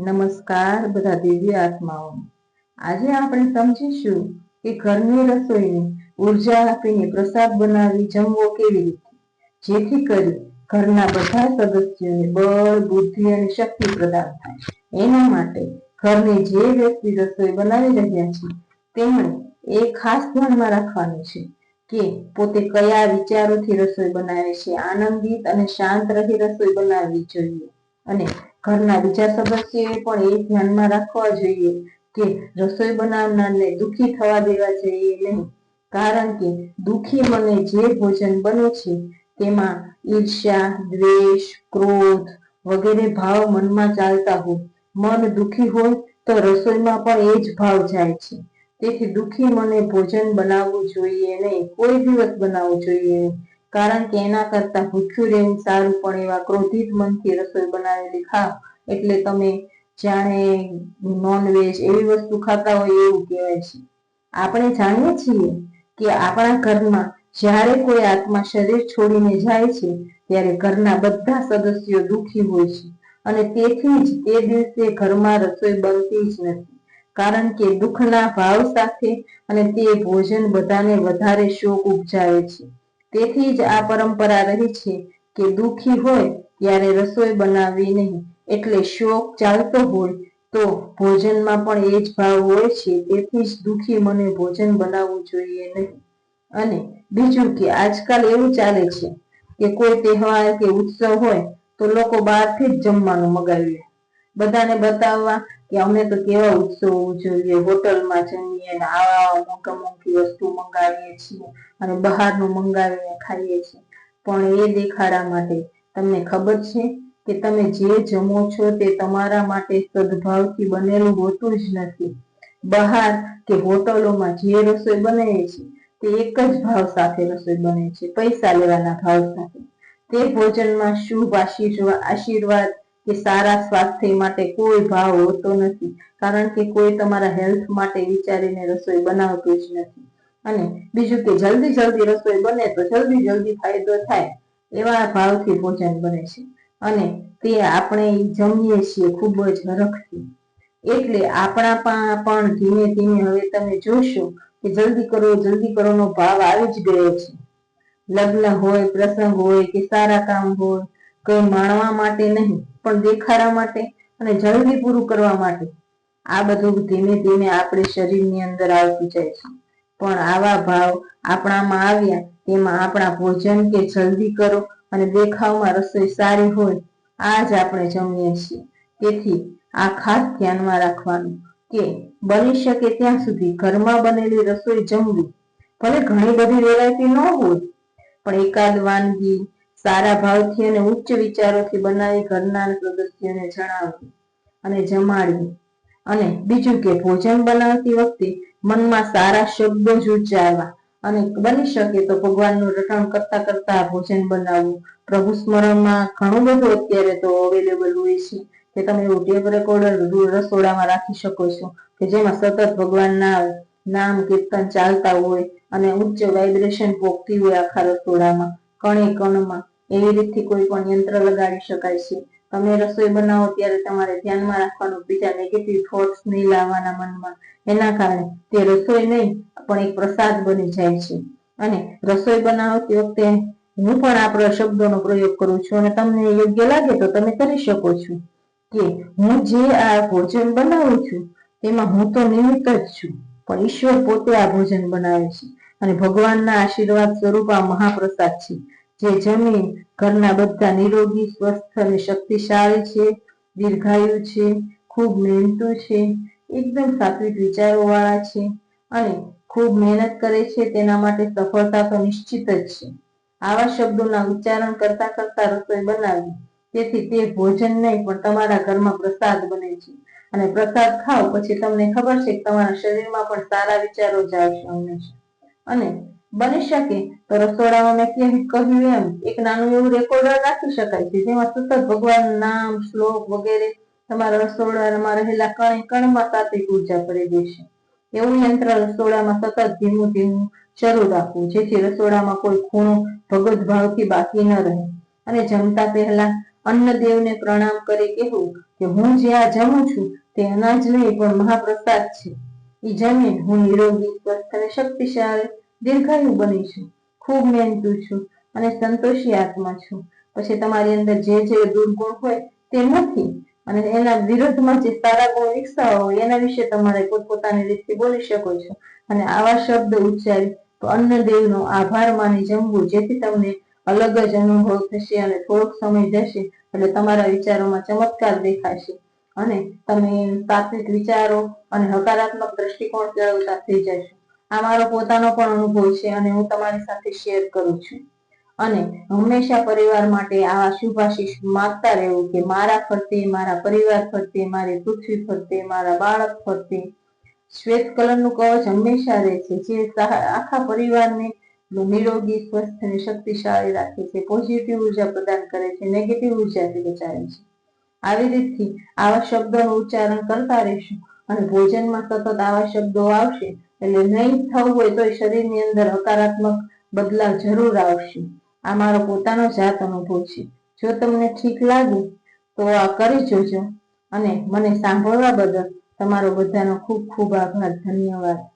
નમસ્કાર, બધા દિવ્ય આત્માઓ. આજે આપણે સમજીશું કે ઘરની રસોઈને ઊર્જા આપીને પ્રસાદ બનાવી જમવો કેવી રીતે? જેથી કરી ઘરના બધા સદસ્યોને બળ, બુદ્ધિ અને શક્તિ પ્રદાન થાય. એના માટે ઘરની જે વ્યક્તિ રસોઈ બનાવી રહ્યા છે, તેમણે એ ખાસ ધ્યાનમાં રાખવાનું છે કે પોતે કયા વિચારોથી રસોઈ બનાવે છે, આનંદિત અને શાંત રહી રસોઈ બનાવવી જોઈએ. અને ઘરના બીજા સદસ્યોએ પણ એ ધ્યાનમાં રાખવા જોઈએ કે રસોઈ બનાવનારને દુઃખી થવા દેવા જોઈએ નહીં. કારણ કે દુઃખી મને જે ભોજન બને છે, તેમાં ઈર્ષ્યા, દ્વેષ, ક્રોધ વગેરે ભાવ મનમાં ચાલતા હોય. મન દુઃખી હોય તો રસોઈમાં પણ એ જ ભાવ જાય છે. તેથી દુઃખી મને ભોજન બનાવવું જોઈએ નહીં. કોઈ દિવસ બનાવવું જોઈએ નહીં. કારણ કે એના કરતા ભૂખ્યું રહેવું સારું પણ એવા ક્રોધિત મનથી રસોઈ બનાવેલી ખાવ. એટલે તમે જાણે નોનવેજ એવી વસ્તુ ખાતા હોય એવું કહેવાય છે. આપણે જાણીએ છીએ કે આપણા ઘરમાં જ્યારે કોઈ આત્મા શરીર છોડીને જાય છે, ત્યારે ઘરના બધા સદસ્યો દુઃખી હોય છે. અને તેથી જ તે દિવસે ઘરમાં રસોઈ બનતી જ નથી. કારણ કે દુઃખના ભાવ સાથે અને તે ભોજન બધાને વધારે શોક ઉપજાવે છે. તેથી જ આ પરંપરા રહી છે કે દુઃખી હોય ત્યારે રસોઈ બનાવવી નહીં, એટલે શોક ચાલતો હોય તો ભોજનમાં પણ એ જ ભાવ હોય છે, તેથી જ દુઃખી મને ભોજન બનાવવું જોઈએ નહીં. અને બીજું કે આજકાલ એવું ચાલે છે કે કોઈ તહેવાર કે ઉત્સવ હોય તો લોકો બહારથી જ જમવાનું મગાવીએ બધાને બતાવવા કે અમે તો કેવા ઉત્સવ ઉજવીએ, હોટલમાં જમીએ ને આવા મોટા મોટી વસ્તુ મંગાવીએ છીએ અને બહારનું મંગાવીને ખાઈએ છીએ. પણ એ દેખાડા માટે તમને ખબર છે કે તમે જે જમો છો તે તમારા માટે સદભાવથી બનેલું હોતું જ નથી. બહાર કે હોટલોમાં જે રસોઈ બને છે તે એક જ ભાવ સાથે રસોઈ બને છે, પૈસા લેવાના ભાવ સાથે. તે ભોજનમાં શુભ આશીર્વાદ કે સારા સ્વાસ્થ્ય માટે કોઈ ભાવ હોતો નથી. કારણ કે કોઈ તમારા હેલ્થ માટે વિચારીને રસોઈ બનાવતું જ નથી. અને બીજું કે જલ્દી જલ્દી રસોઈ બને તો જલ્દી જલ્દી ફાયદો થાય એવા ભાવથી ભોજન બને છે. અને તે આપણે જમીએ છીએ ખૂબ જ હરખથી. એટલે આપણા પણ ધીમે ધીમે હવે તમે જોશો કે જલ્દી કરો, જલ્દી કરોનો ભાવ આવી જ ગયો છે. લગ્ન હોય, પ્રસંગ હોય કે સારા કામ હોય કોઈ માણવા માટે નહીં, પણ દેખાડા માટે અને જરૂરી પૂરું કરવા માટે. આ બધું ધીમે ધીમે આપણે શરીરની અંદર આવતું જાય છે. પણ આવા ભાવ આપણામાં આવ્યા, તેમાં આપણા ભોજન કે જલ્દી કરો અને દેખાવમાં રસોઈ સારી હોય, આ જ આપણે જમીએ છીએ. તેથી આ ખાસ ધ્યાનમાં રાખવાનું કે બની શકે ત્યાં સુધી ઘરમાં બનેલી રસોઈ જમવી. ભલે ઘણી બધી વેરાયટી ન હોય, પણ એકાદ વાનગી સારા ભાવથી અને ઉચ્ચ વિચારોથી બનાવી ઘરના સદસ્યોને જણાવવું અને જમાડવું. અને બીજું કે ભોજન બનાવતી વખતે મનમાં સારા શબ્દો જ ઉચ્ચારવા. અને બની શકે તો ભગવાનનું રટણ કરતા કરતા ભોજન બનાવવું. પ્રભુ સ્મરણમાં ઘણું બધું અત્યારે તો અવેલેબલ હોય છે કે તમે એવું ટેપ રેકોર્ડર રસોડામાં રાખી શકો છો કે જેમાં સતત ભગવાનના નામ કીર્તન ચાલતા હોય અને ઉચ્ચ વાઇબ્રેશન ભોગતી હોય આખા રસોડામાં કણે કણમાં એવી રીતથી કોઈ પણ યંત્ર લગાડી શકાય છે. તમે રસોઈ બનાવો ત્યારે તમારે ધ્યાનમાં રાખવાનું બીજા નેગેટિવ થોટ્સ નહીં લાવવાના મનમાં. એના કારણે તે રસોઈ નહીં, પણ એક પ્રસાદ બની જાય છે. અને રસોઈ બનાવતી વખતે હું પણ આ શબ્દોનો પ્રયોગ કરું છું અને તમને યોગ્ય લાગે તો તમે કરી શકો છો કે હું જે આ ભોજન બનાવું છું, તેમાં હું તો નિમિત્ત જ છું, પણ ઈશ્વર પોતે આ ભોજન બનાવે છે. અને ભગવાનના આશીર્વાદ સ્વરૂપ આ મહાપ્રસાદ છે. જે જમીન ઘરના બધા નિરોગી, સ્વસ્થ અને શક્તિશાળી છે, દીર્ઘાયુ છે, ખૂબ મહેનતુ છે, એકદમ સાત્વિક વિચારો વાળા છે અને ખૂબ મહેનત કરે છે તેના માટે સફળતા તો નિશ્ચિત જ છે. આવા શબ્દોના ઉચ્ચારણ કરતા કરતા રસોઈ બનાવી, તેથી તે ભોજન નહીં, પણ તમારા ઘરમાં પ્રસાદ બને છે. અને પ્રસાદ ખાઓ, પછી તમને ખબર છે કે તમારા શરીરમાં પણ સારા વિચારો જ હંમેશા. અને બની શકે તો રસોડામાં મેં કેમ કહ્યું એમ, એક નાનું એવું રેકોર્ડર રાખી શકાય છે, જેમાં સતત ભગવાન નામ, શ્લોક વગેરે તમારા રસોડામાં રહેલા કણ કણમાં સાત્વિક ઊર્જા કરી દેશે એવું યંત્ર રસોડામાં સતત ધીમું ધીમું શરૂ રાખવું, જેથી રસોડામાં કોઈ ખૂણો ભગવત ભાવથી બાકી ન રહે. અને જમતા પહેલા અન્નદેવને પ્રણામ કરી કહેવું કે હું જે આ જમું છું તે અનાજ નહીં, પણ મહાપ્રસાદ છે. એ જમીન હું નિરોગી, સ્વસ્થ અને શક્તિશાળી દીર્ઘાયુ બની છું, ખૂબ મહેનતુ છું અને સંતોષી આત્મા છું. પછી તમારી અંદર જે જે દુર્ગુણ હોય તે નથી અને એના વિરુદ્ધમાં જે સારા ગુણ વિકસાવવા હોય એના વિશે તમારે પોતપોતાની રીતથી બોલી શકો છો. અને આવા શબ્દ ઉચ્ચારી તો અન્નદેવનો આભાર માની જમવું, જેથી તમને અલગ જ અનુભવ થશે અને થોડોક સમય જશે, એટલે તમારા વિચારોમાં ચમત્કાર દેખાશે. અને તમે સાત્વિક વિચારો અને હકારાત્મક દ્રષ્ટિકોણ કેળવતા થઈ જશો. આ મારો પોતાનો પણ અનુભવ છે અને હું તમારી સાથે શેર કરું છું. અને હંમેશા પરિવાર માટે આવા શુભાશીષ માગતા રહેવું કે મારા ફરતે, મારા પરિવાર ફરતે, મારી પૃથ્વી ફરતે, મારા બાળક ફરતે. શ્વેત કલરનું કવચ હંમેશા રહે છે. જે આખા પરિવારને નિરોગી, સ્વસ્થ અને શક્તિશાળી રાખે છે. પોઝિટિવ ઊર્જા પ્રદાન કરે છે. નેગેટિવ ઉર્જાથી બચાવે છે. આવી રીતથી આવા શબ્દોનું ઉચ્ચારણ કરતા રહેશું અને ભોજનમાં સતત આવા શબ્દો આવશે એટલે નહીં થવું હોય તો શરીરની અંદર હકારાત્મક બદલાવ જરૂર આવશે. આ મારો પોતાનો જાત અનુભવ છે. જો તમને ઠીક લાગે, તો આ કરી જોજો. અને મને સાંભળવા બદલ તમારો બધાનો ખૂબ ખૂબ આભાર. ધન્યવાદ.